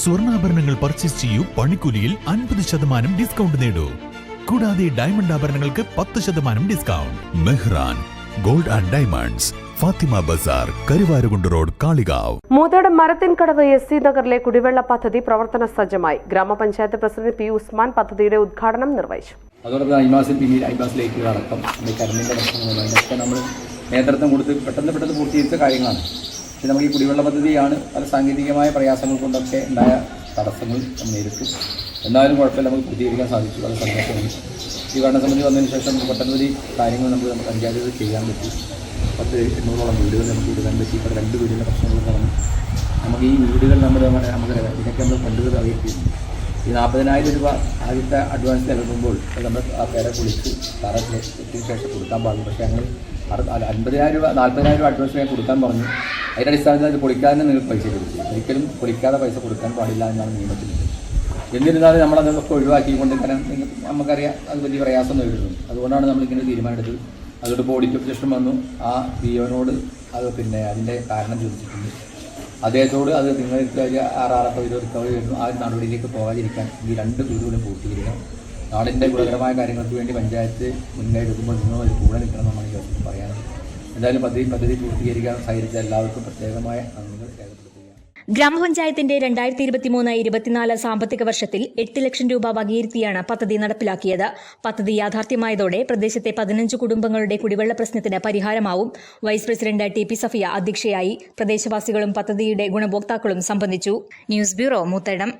സ്വർണാഭരണങ്ങൾ purchase ചെയ്യൂ. പണിക്കൂലിയിൽ അൻപത് ശതമാനം ഡിസ്കൗണ്ട് നേടൂ. കൂടാതെ ഡയമണ്ട് ആഭരണങ്ങൾക്ക് പത്ത് ശതമാനം discount Mehran gold and diamonds Fathima Bazar Karuvarakundu road Kalikavu. Moothodu Marathinkadavu S C നഗറിലെ കുടിവെള്ള പദ്ധതി പ്രവർത്തന സജ്ജമായി. ഗ്രാമപഞ്ചായത്ത് പ്രസിഡന്റ് പി ഉസ്മാൻ പദ്ധതിയുടെ ഉദ്ഘാടനം നിർവഹിച്ചു. അതോടൊപ്പം ഐമാസിൽ പിന്നീട് ഐമാസ് ലേക്കുകൾ അടക്കം നമ്മുടെ കരണ്ടിന്റെ പ്രശ്നങ്ങൾ അതിനൊക്കെ നമ്മൾ നേതൃത്വം കൊടുത്ത് പെട്ടെന്ന് പെട്ടെന്ന് പൂർത്തീകരിച്ച കാര്യങ്ങളാണ്. പക്ഷേ നമ്മൾ ഈ കുടിവെള്ള പദ്ധതിയാണ് പല സാങ്കേതികമായ പ്രയാസങ്ങൾ കൊണ്ടൊക്കെ ഉണ്ടായ തടസ്സങ്ങൾ നേരിട്ടു. എന്നാലും കുഴപ്പമില്ല നമുക്ക് പൂർത്തീകരിക്കാൻ സാധിച്ചു. അത് സന്തോഷമാണ് ഈ ഭരണസമിതി വന്നതിന് ശേഷം നമുക്ക് പെട്ടെന്നൊരു കാര്യങ്ങൾ നമുക്ക് നമുക്ക് പഞ്ചായത്തിൽ ചെയ്യാൻ പറ്റി. പത്ത് എണ്ണൂറോളം വീടുകൾ നമുക്ക് ഇടാൻ പറ്റി ഇപ്പോൾ രണ്ട് വീടിന്റെ പ്രശ്നങ്ങൾ നടന്നു. നമുക്ക് ഈ വീടുകൾ നമ്മുടെ നമുക്ക് ഇതൊക്കെ നമ്മൾ ഫണ്ടുകൾ അറിയിക്കുന്നു ഈ നാൽപ്പതിനായിരം രൂപ ആദ്യത്തെ അഡ്വാൻസ് നൽകുമ്പോൾ നമ്മൾ ആ പേരെ കുളിച്ച് തറ എത്തിയ ശേഷം കൊടുക്കാൻ പാടുള്ളൂ പക്ഷേ ഞങ്ങൾ അൻപതിനായിരം രൂപ നാൽപ്പതിനായിരം രൂപ അഡ്വാൻസ് ഞാൻ കൊടുക്കാൻ പറഞ്ഞു. അതിന്റെ അടിസ്ഥാനത്തിൽ അത് പൊളിക്കാതെ നിങ്ങൾ പൈസ കൊടുക്കും. ഒരിക്കലും പൊളിക്കാതെ പൈസ കൊടുക്കാൻ പാടില്ല എന്നാണ് നിയമത്തിൽ എന്നിരുന്നാലും നമ്മളതൊക്കെ ഒഴിവാക്കിക്കൊണ്ട് കാരണം നിങ്ങൾ- നമുക്കറിയാം. അത് വലിയ പ്രയാസം നേരിടുന്നു. അതുകൊണ്ടാണ് നമ്മളിങ്ങനെ തീരുമാനമെടുത്തത്. അതുകൊണ്ട് ഇപ്പോൾ ഓഡിറ്റ് പ്രശ്നം വന്നു. ആ പിഒനോട് അത് പിന്നെ അതിന്റെ കാരണം ചോദിച്ചിട്ടുണ്ട്. അദ്ദേഹത്തോട് അത് ഒരു ആറാറൊക്കെ ഒരു റിക്കവറി വരുന്നു. ആ നടപടിയിലേക്ക് പോകാതിരിക്കാൻ ഈ രണ്ട് വീടുകളും പൂർത്തീകരിക്കണം. നാടിന്റെ ഗുണകരമായ കാര്യങ്ങൾക്ക് വേണ്ടി പഞ്ചായത്ത് മുന്നേ എടുക്കുമ്പോൾ നിങ്ങൾ കൂടെ അവസരം പറയാനുള്ളത് എന്തായാലും പദ്ധതി പദ്ധതി പൂർത്തീകരിക്കാൻ സഹകരിച്ച എല്ലാവർക്കും പ്രത്യേകമായ നന്ദികൾ ഗ്രാമപഞ്ചായത്തിന്റെ രണ്ടായിരത്തി ഇരുപത്തിമൂന്ന് ഇരുപത്തിനാല് സാമ്പത്തിക വർഷത്തിൽ എട്ട് ലക്ഷം രൂപ വകയിരുത്തിയാണ് പദ്ധതി നടപ്പിലാക്കിയത്. പദ്ധതി യാഥാർത്ഥ്യമായതോടെ പ്രദേശത്തെ പതിനഞ്ച് കുടുംബങ്ങളുടെ കുടിവെള്ള പ്രശ്നത്തിന് പരിഹാരമാവും. Vice president T P Safiya അധ്യക്ഷയായി. പ്രദേശവാസികളും പദ്ധതിയുടെ ഗുണഭോക്താക്കളും സംബന്ധിച്ചു. News bureau Muthadam.